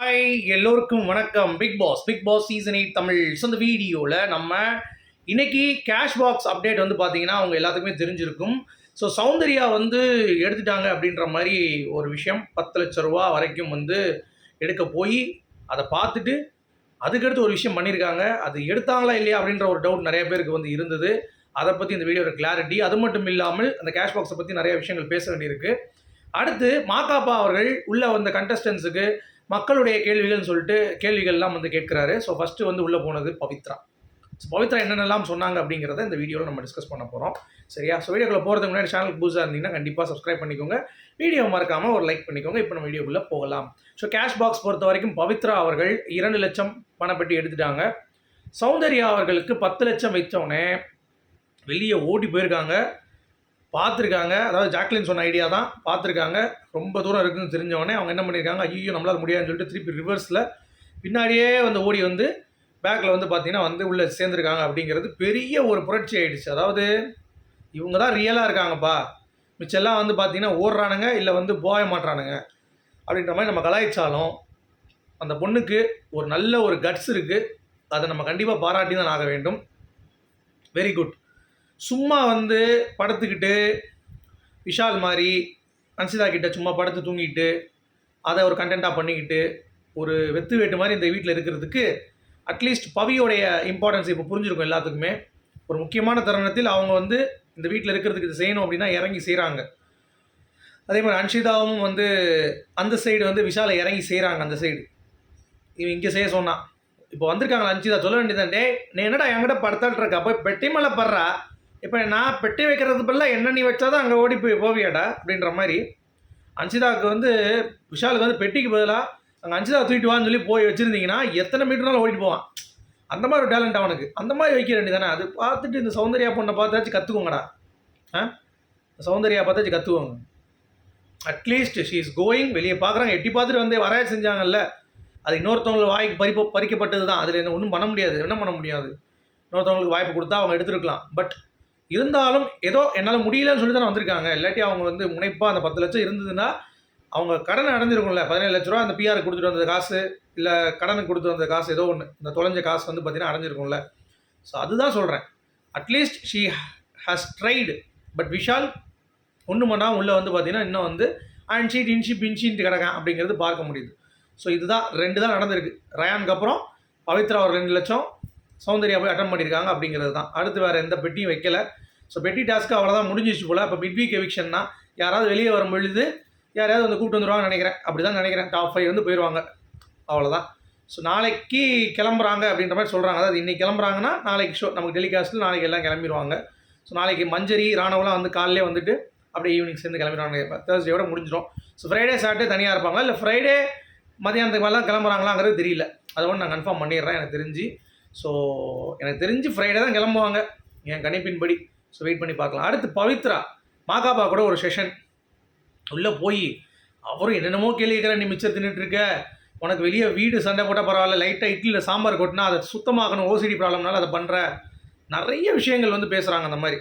Hi எல்லோருக்கும் வணக்கம். Bigg Boss Bigg Boss season eight Tamil. So இந்த வீடியோவில் நம்ம இன்னைக்கு கேஷ் பாக்ஸ் அப்டேட் வந்து பார்த்தீங்கன்னா அவங்க எல்லாத்துக்குமே தெரிஞ்சிருக்கும். ஸோ சௌந்தர்யா வந்து எடுத்துட்டாங்க அப்படின்ற மாதிரி ஒரு விஷயம். பத்து லட்ச ரூபா வரைக்கும் வந்து எடுக்க போய் அதை பார்த்துட்டு அதுக்கடுத்து ஒரு விஷயம் பண்ணியிருக்காங்க அது எடுத்தாங்களா இல்லையா அப்படின்ற ஒரு டவுட் நிறைய பேருக்கு வந்து இருந்தது. அதை பற்றி இந்த வீடியோட கிளாரிட்டி அது மட்டும் இல்லாமல் அந்த கேஷ் பாக்ஸை பற்றி நிறைய விஷயங்கள் பேச வேண்டியிருக்கு. அடுத்து மாகாப்பா அவர்கள் உள்ள வந்த கண்டஸ்டன்ஸுக்கு மக்களுடைய கேள்விகள்னு சொல்லிட்டு கேள்விகள்லாம் வந்து கேட்குறாரு. ஸோ ஃபஸ்ட்டு வந்து உள்ளே போனது பவித்ரா. ஸோ பவித்ரா என்னென்னலாம் சொன்னாங்க அப்படிங்கிறத இந்த வீடியோவில் நம்ம டிஸ்கஸ் பண்ண போகிறோம் சரியா? ஸோ வீடியோக்குள்ளே போகிறதுக்கு முன்னாடி சேனலுக்கு புதுசாக இருந்தீங்கன்னா கண்டிப்பாக சப்ஸ்கிரைப் பண்ணிக்கோங்க. வீடியோ மறக்காமல் ஒரு லைக் பண்ணிக்கோங்க. இப்போ நம்ம வீடியோக்குள்ளே போகலாம். ஸோ கேஷ் பாக்ஸ் பொறுத்த வரைக்கும் பவித்ரா அவர்கள் இரண்டு லட்சம் பணப்பெட்டி எடுத்துட்டாங்க. சௌந்தர்யா அவர்களுக்கு பத்து லட்சம் வச்சோடனே வெளியே ஓடி போயிருக்காங்க. பார்த்துருக்காங்க. அதாவது ஜாக்லின் சொன்ன ஐடியா தான். பார்த்துருக்காங்க. ரொம்ப தூரம் இருக்குன்னு தெரிஞ்சவொடனே அவங்க என்ன பண்ணியிருக்காங்க ஐயோ நம்மளால் முடியாதுன்னு சொல்லிட்டு திருப்பி ரிவர்ஸில் பின்னாடியே வந்து ஓடி வந்து பேக்கில் வந்து பார்த்தீங்கன்னா வந்து உள்ளே சேர்ந்துருக்காங்க அப்படிங்கிறது பெரிய ஒரு புரட்சி ஆகிடுச்சு அதாவது இவங்க தான் ரியலாக இருக்காங்கப்பா. மிச்செல்லாம் வந்து பார்த்தீங்கன்னா ஓடுறானுங்க இல்லை வந்து போய மாட்றானுங்க. அப்படின்ற மாதிரி நம்ம கலாய்ச்சாலும் அந்த பொண்ணுக்கு ஒரு நல்ல ஒரு கட்ஸ் இருக்குது அதை நம்ம கண்டிப்பாக பாராட்டி தான் ஆக வேண்டும். வெரி குட் சும்மா வந்து படுத்துக்கிட்டு விஷால் மாதிரி அன்சிதா கிட்ட சும்மா படுத்து தூங்கிட்டு அதை ஒரு கண்டென்ட்டாக பண்ணிக்கிட்டு ஒரு வெத்து வேட்டு மாதிரி இந்த வீட்டில் இருக்கிறதுக்கு அட்லீஸ்ட் பவியோடைய இம்பார்ட்டன்ஸ் இப்போ புரிஞ்சிருக்கும் எல்லாத்துக்குமே. ஒரு முக்கியமான தருணத்தில் அவங்க வந்து இந்த வீட்டில் இருக்கிறதுக்கு இது செய்யணும் அப்படின்னா இறங்கி செய்கிறாங்க அதே மாதிரி அன்ஷிதாவும் வந்து அந்த சைடு வந்து விஷாலை இறங்கி செய்கிறாங்க அந்த சைடு இவன் இங்கே செய்ய சொன்னான். இப்போ வந்திருக்காங்க அன்ஷிதா சொல்ல வேண்டியதான் டே நீ என்னடா என்கிட்ட படுத்தாட்டு இருக்க போய் பெட்டி மேலே படுறா? இப்போ நான் பெட்டி வைக்கிறது பதிலாக என்ன நீ வச்சா தான் அங்கே ஓடி போய் போவியாடா அப்படின்ற மாதிரி அன்சிதாவுக்கு வந்து விஷாலுக்கு வந்து பெட்டிக்கு பதிலாக அங்கே அன்சிதா தூக்கிட்டு வான்னு சொல்லி போய் வச்சுருந்தீங்கன்னா எத்தனை மீட்டர்னாலும் ஓடிட்டு போவான். அந்த மாதிரி ஒரு டேலண்ட் அவனுக்கு. அந்த மாதிரி வைக்க வேண்டியதானே அது பார்த்துட்டு இந்த சௌந்தர்யா பொண்ணை பார்த்தாச்சும் கற்றுக்கோங்கடா ஆ? சௌந்தர்யா பார்த்தாச்சு கற்றுக்கோங்க அட்லீஸ்ட் ஷீ இஸ் கோயிங் வெளியே பார்க்குறாங்க எட்டி பார்த்துட்டு வந்து வரைய செஞ்சாங்கல்ல. அது இன்னொருத்தவங்களுக்கு வாய்க்கு பறிப்பு பறிக்கப்பட்டது தான் அதில் என்ன ஒன்றும் பண்ண முடியாது. என்ன பண்ண முடியாது இன்னொருத்தவங்களுக்கு வாய்ப்பு கொடுத்தா அவங்க எடுத்துருக்கலாம். பட் இருந்தாலும் ஏதோ என்னால் முடியலன்னு சொல்லி தானே வந்திருக்காங்க. இல்லாட்டி அவங்க வந்து முனைப்பாக அந்த பத்து லட்சம் இருந்ததுன்னா அவங்க கடன் அடைஞ்சிருக்கும்ல. பதினேழு லட்ச ரூபா அந்த பிஆர் கொடுத்துட்டு வந்த காசு இல்லை கடனுக்கு கொடுத்து வந்த காசு ஏதோ ஒன்று இந்த தொலைஞ்ச காசு வந்து பார்த்தீங்கன்னா அடைஞ்சிருக்கும்ல. ஸோ அதுதான் சொல்கிறேன் at least she has tried but Vishal ஒன்று பண்ணால் உள்ளே வந்து பார்த்தீங்கன்னா இன்னும் வந்து அன்ஷீட் இன்ஷிப் இன்ஷின்ட்டு கிடக்கான் அப்படிங்கிறது பார்க்க முடியுது. ஸோ இதுதான் ரெண்டு தான் நடந்திருக்கு. ரயானுக்கு அப்புறம் பவித்ரா ஒரு ரெண்டு லட்சம் சௌந்தர்யா போய் அட்டன் பண்ணியிருக்காங்க அப்படிங்கிறது தான். அடுத்து வேறு எந்த பெட்டியும் வைக்கலை. ஸோ பெட்டி டாஸ்க்கு அவ்வளோதான் முடிஞ்சிச்சு போல். இப்போ மிட் வீக் எவிக்ஷன்னா யாராவது வெளியே வரும் பொழுது யாரையாவது வந்து கூப்பிட்டு வந்துடுவாங்கன்னு நினைக்கிறேன். அப்படி தான் நினைக்கிறேன். டாப் ஃபைவ் வந்து போயிடுவாங்க அவ்வளோதான் ஸோ நாளைக்கு கிளம்புறாங்க அப்படின்ற மாதிரி சொல்கிறாங்க அதாவது இன்றைக்கி கிளம்புறாங்கன்னா நாளைக்கு ஷோ நமக்கு டெலிகாஸ்ட்டில் நாளைக்கு எல்லாம் கிளம்பிடுவாங்க ஸோ நாளைக்கு மஞ்சரி ராணவெலாம் வந்து காலையிலே வந்துட்டு அப்படியே ஈவினிங் சேர்ந்து கிளம்பிடுவாங்க. தேர்ஸ்டேயோட முடிஞ்சிடும் ஸோ ஃப்ரைடே சாட்டர்டே தனியாக இருப்பாங்களா? இல்லை ஃப்ரைடே மதியானத்துக்கு மேலாம் கிளம்புறாங்களாங்கிறது தெரியல. அதை ஒன்று நான் கன்ஃபார்ம் பண்ணிடுறேன். எனக்கு தெரிஞ்சு ஸோ எனக்கு தெரிஞ்சு ஃப்ரைடே தான் கிளம்புவாங்க. என் கணிப்பின்படி. ஸோ வெயிட் பண்ணி பார்க்கலாம். அடுத்து பவித்ரா. மாகாபா கூட ஒரு செஷன் உள்ளே போய் அவரும் என்னென்னமோ கேள்வி கேட்குற நீ மிச்சம் தின்னுட்டு இருக்க. உனக்கு வெளியே வீடு சண்டை போட்டால் பரவாயில்ல. லைட்டாக இட்லியில் சாம்பார் கொட்டினா அதை சுத்தமாக்கணும். ஓசிடி ப்ராப்ளம்னால அதை பண்ணுற நிறைய விஷயங்கள் வந்து பேசுகிறாங்க அந்த மாதிரி.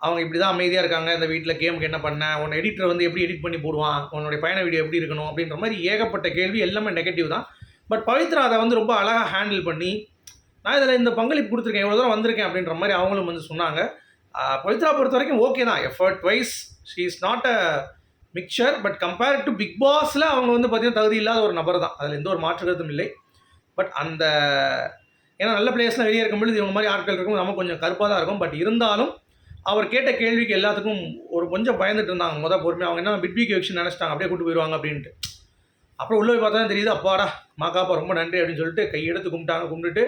அவங்க இப்படி தான் அமைதியாக இருக்காங்க. இந்த வீட்டில் கேமுக்கு என்ன பண்ண? உன்னை எடிட்டர் வந்து எப்படி எடிட் பண்ணி போடுவான்? உன்னுடைய பயண வீடியோ எப்படி இருக்கணும்? அப்படின்ற மாதிரி ஏகப்பட்ட கேள்வி எல்லாமே நெகட்டிவ் தான். பட் பவித்ரா அதை வந்து ரொம்ப அழகாக ஹேண்டில் பண்ணி நான் இதில் இந்த பங்களிப்பு கொடுத்துருக்கேன் எவ்வளோ தூரம் வந்திருக்கேன் அப்படின்ற மாதிரி அவங்களும் வந்து சொன்னாங்க. பவித்ரா பொறுத்த வரைக்கும் ஓகே தான். Effort wise she is not a mixer but compare to Bigg பாஸில் அவங்க வந்து பார்த்திங்கன்னா தகுதி இல்லாத ஒரு நபர் தான். அதில் எந்த ஒரு மாற்று கருத்தும் இல்லை. பட் அந்த ஏன்னா நல்ல பிளேயர்ஸ்லாம் வெளியே இருக்கும்பொழுது இவங்க மாதிரி ஆட்கள் இருக்கும் நம்ம கொஞ்சம் கருப்பாக தான் இருக்கும். பட் இருந்தாலும் அவர் கேட்ட கேள்விக்கு எல்லாத்துக்கும் ஒரு கொஞ்சம் பயந்துட்டு இருந்தாங்க. மொதல் பொறுமையாக அவங்க என்ன பிட் வீக் நினச்சிட்டாங்க அப்படியே கூட்டு போயிடுவாங்க அப்படின்ட்டு. அப்புறம் உள்ளே போய் பார்த்தா தெரியுது அப்பாடா மாக்காப்பா ரொம்ப நன்றி அப்படின்னு சொல்லிட்டு கையெடுத்து கும்பிட்டாங்க கும்பிட்டுட்டு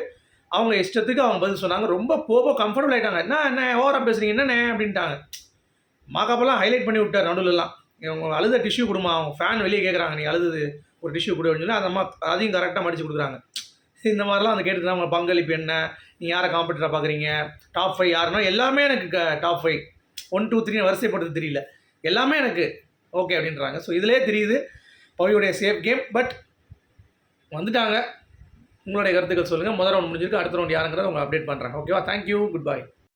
அவங்க இஷ்டத்துக்கு அவங்க பதில் சொன்னாங்க. ரொம்ப போக கம்ஃபர்டபுள் ஆகிட்டாங்க என்ன என்ன ஓவராக பேசுகிறீங்க என்னண்ணே? அப்படின்ட்டாங்க. மாக்காப்பெல்லாம் ஹைலைட் பண்ணி விட்டார் நடுவில்லாம். இவங்க அழுத டிஷ்யூ கொடுமா? அவங்க ஃபேன் வெளியே கேட்குறாங்க நீ அழுது ஒரு டிஷ்யூ கொடு அப்படின்னு சொல்லி அந்த அம்மா அதையும் கரெக்டாக மடிச்சு கொடுக்குறாங்க. இந்த மாதிரிலாம் அந்த கேட்டுட்டு அவங்க பங்களிப்பு என்ன? நீ யாரை காம்படிட்டராக பார்க்குறீங்க டாப் ஃபைவ் யாருன்னா? எல்லாமே எனக்கு top five one two three வரிசைப்படுறது தெரியல. எல்லாமே எனக்கு ஓகே அப்படின்றாங்க. ஸோ இதிலே தெரியுது பவியுடைய சேஃப் கேம் பட் வந்துட்டாங்க. உங்களுடைய கருத்துக்கள் சொல்லுங்கள் முதல் ரவுண்ட் முடிஞ்சிருக்கு. அடுத்த ரவுண்ட் யாருங்கிறத உங்களை அப்டேட் பண்ணுறேன் ஓகேவா தேங்க்யூ குட் பை